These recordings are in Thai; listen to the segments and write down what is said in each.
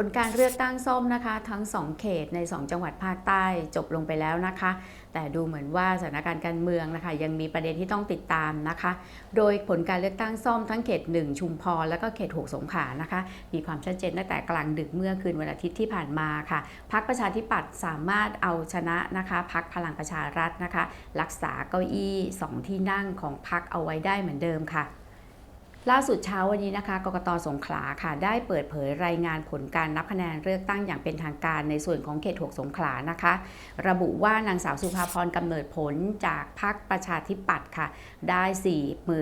ผลการเลือกตั้งส้มนะคะ ทั้ง 2 เขตใน 2 จังหวัดภาคใต้จบลงไปแล้วนะคะ แต่ดูเหมือนว่าสถานการณ์การเมืองนะคะ ยังมีประเด็นที่ต้องติดตามนะคะ โดยผลการเลือกตั้งส้มทั้งเขต 1 ชุมพรแล้วก็เขต 6 สงขลานะคะ มีความชัดเจนตั้งแต่กลางดึกเมื่อคืนวันอาทิตย์ที่ผ่านมาค่ะพักประชาธิปัตย์สามารถเอาชนะนะคะพักพลังประชารัฐนะคะ รักษาเก้าอี้ 2 ที่นั่งของพักเอาไว้ได้เหมือนเดิมค่ะ ล่าสุดเช้าวันนี้นะคะ กกตสงขลาค่ะ ได้เปิดเผยรายงานผลการนับคะแนนเลือกตั้งอย่างเป็นทางการในส่วนของเขต 6 สงขลานะคะ ระบุว่านางสาวสุภาพรกำเนิดผลจากพรรคประชาธิปัตย์ค่ะ ได้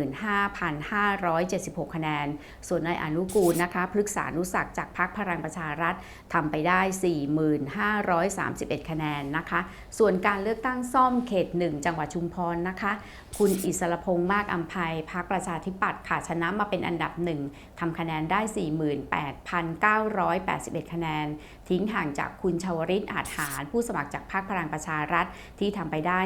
45,576 คะแนน ส่วนนายอนุกูลนะคะพฤกษานุศักดิ์จากพรรคพลังประชารัฐทำไปได้ 4531 คะแนนนะคะ ส่วนการเลือกตั้งซ่อมเขต 1 จังหวัดชุมพรนะคะ คุณอิสรพงษ์มากอัมภัยพรรคประชาธิปัตย์ค่ะชนะมาเป็นอันดับหนึ่งทำคะแนนได้ 48,981 คะแนน ทิ้งห่างจากคุณชวริตอาจหาร ผู้สมัครจากพรรคพลังประชารัฐที่ทำไปได้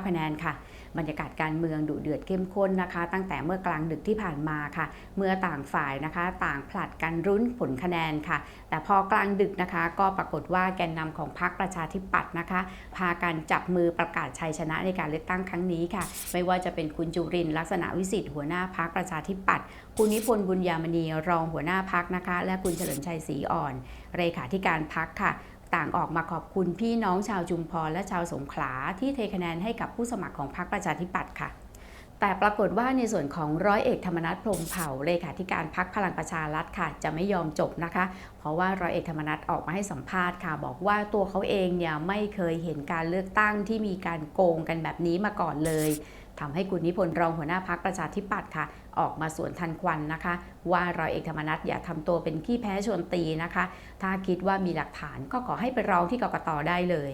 32,229 คะแนนค่ะ บรรยากาศการเมืองดุเดือดเข้มข้นนะคะ ตั้งแต่เมื่อกลางดึกที่ผ่านมาค่ะ เมื่อต่างฝ่ายนะคะ ต่างผลัดกันรุ้นผลคะแนนค่ะ แต่พอกลางดึกนะคะ ก็ปรากฏว่าแกนนำของพรรคประชาธิปัตย์นะคะ พากันจับมือประกาศชัยชนะในการเลือกตั้งครั้งนี้ค่ะ ไม่ว่าจะเป็นคุณจุรินลักษณะวิสิทธิ์หัวหน้าพรรคประชาธิปัตย์คุณนิพนธ์บุญยามณีรองหัวหน้าพรรคนะคะ และคุณเฉลิมชัยศรีอ่อนเลขาธิการพรรคค่ะ ต่างออกมาขอบคุณพี่น้องชาวจุมพรและชาวสงขลาที่เทคะแนนให้กับผู้สมัครของพรรคประชาธิปัตย์ค่ะ แต่ปรากฏว่าในส่วนของร้อยเอกธรรมนัฐพรมเผ่าเลขาธิการพักพลังประชารัฐค่ะ จะไม่ยอมจบนะคะ เพราะว่าร้อยเอกธรรมนัฐออกมาให้สัมภาษณ์ค่ะ บอกว่าตัวเขาเองเนี่ยไม่เคยเห็นการเลือกตั้งที่มีการโกงกันแบบนี้มาก่อนเลย ทำให้คุณนิพนธ์รองหัวหน้าพักประชาธิปัตย์ค่ะ ออกมาสวนทันควันนะคะ ว่าร้อยเอกธรรมนัฐอย่าทำตัวเป็นขี้แพ้ชวนตีนะคะ ถ้าคิดว่ามีหลักฐานก็ขอให้ไปร้องที่กกตได้เลย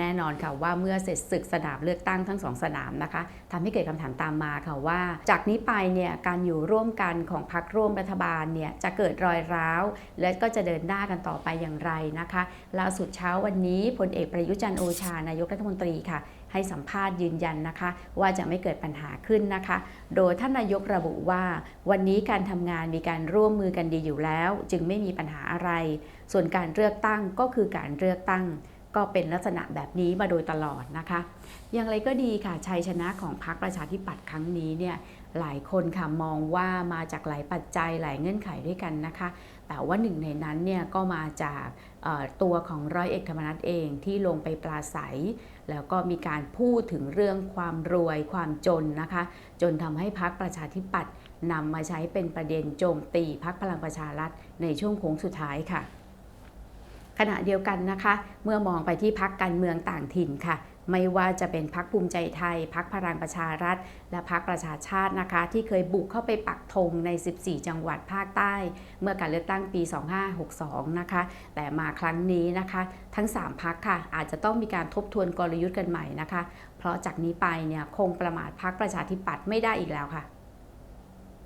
แน่นอนค่ะว่าเมื่อเสร็จศึกสนามเลือกตั้งทั้งสองสนามนะคะทำให้เกิดคำถามตามมาค่ะว่า จากนี้ไปเนี่ยการอยู่ร่วมกันของพรรคร่วมรัฐบาลเนี่ยจะเกิดรอยร้าว และก็จะเดินหน้ากันต่อไปอย่างไรนะคะล่าสุดเช้าวันนี้พลเอกประยุจันโอชานายกรัฐมนตรีค่ะ ให้สัมภาษณ์ยืนยันนะคะ ว่าจะไม่เกิดปัญหาขึ้นนะคะ โดยท่านนายกระบุว่า วันนี้การทำงานมีการร่วมมือกันดีอยู่แล้ว จึงไม่มีปัญหาอะไร ส่วนการเลือกตั้งก็คือการเลือกตั้ง ก็เป็นลักษณะแบบนี้มาโดยตลอดนะคะ อย่างไรก็ดีค่ะชัยชนะของพรรคประชาธิปัตย์ครั้งนี้เนี่ยหลายคนค่ะมองว่ามาจากหลายปัจจัยหลายเงื่อนไขด้วยกันนะคะ แต่ว่าหนึ่งในนั้นเนี่ยก็มาจากตัวของร้อยเอกธรรมนัฐเองที่ลงไปปราศัย แล้วก็มีการพูดถึงเรื่องความรวยความจนนะคะ จนทำให้พรรคประชาธิปัตย์นำมาใช้เป็นประเด็นโจมตีพรรคพลังประชารัฐในช่วงโค้งสุดท้ายค่ะ ขณะเดียวกันนะคะ เมื่อมองไปที่พักการเมืองต่างถิ่นค่ะ ไม่ว่าจะเป็นพักภูมิใจไทย พักพลังประชารัฐ และพักประชาชาตินะคะ ที่เคยบุกเข้าไปปักธงใน 14 จังหวัดภาคใต้ เมื่อการเลือกตั้งปี 2562 นะคะ แต่มาครั้งนี้นะคะ ทั้ง 3 พักค่ะ อาจจะต้องมีการทบทวนกลยุทธ์กันใหม่นะคะ เพราะจากนี้ไปเนี่ยคงประมาทพักประชาธิปัตย์ไม่ได้อีกแล้วค่ะ